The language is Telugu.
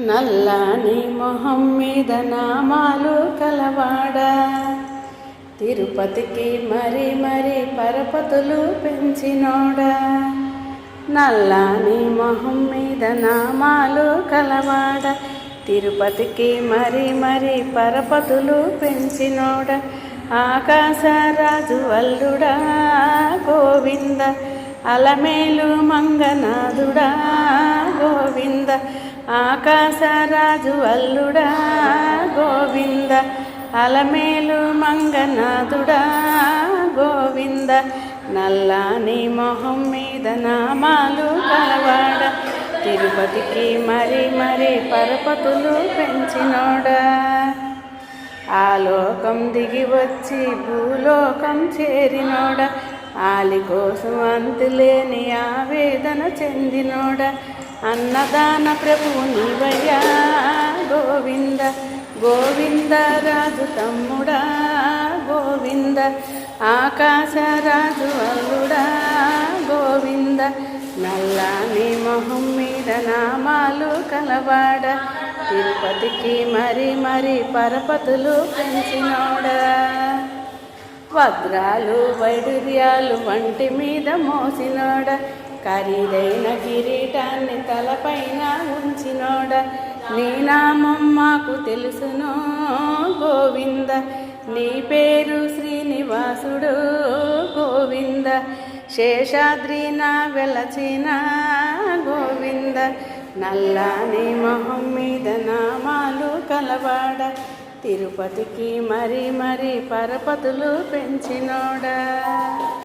నల్లాని మొహం మీద నామాలు కలవాడ. తిరుపతికి మరి మరి పరపతులు పెంచినోడా. నల్లాని మొహం మీద నామాలు కలవాడ. తిరుపతికి మరి మరి పరపతులు పెంచినోడ. ఆకాశరాజు వల్లుడా గోవింద అలమేలు మంగనాథుడా. ఆకాశరాజు అల్లుడా గోవింద అలమేలు మంగనాథుడా గోవింద నల్లాని మొహం మీద నామాలు కలవాడ తిరుపతికి మరి మరి పరపతులు పెంచినోడా. ఆ లోకం దిగి వచ్చి భూలోకం చేరినోడా ఆలి కోసం అంతులేని ఆవేదన చెందినోడ అన్నదాన ప్రభువు నీవయ్యా. గోవింద గోవింద రాజు తమ్ముడా. గోవింద ఆకాశ రాజు అల్లుడా. గోవింద నల్లాని మొహం మీద నామాలు కలవాడ. తిరుపతికి మరి మరి పరపతులు పెంచినోడా. వజ్రాలు వైడూర్యాలు వంటి మీద మోసినోడ. ఖరీదైన కిరీటాన్ని తలపైన ఉంచినోడ. నీ నామం మాకు తెలుసును గోవింద. నీ పేరు శ్రీనివాసుడు గోవింద. శేషాద్రి నా వెలచిన గోవింద. నల్లాని మొహం మీద నామాలు కలవాడ. తిరుపతికి మరి మరి పరపతులు పెంచినోడా?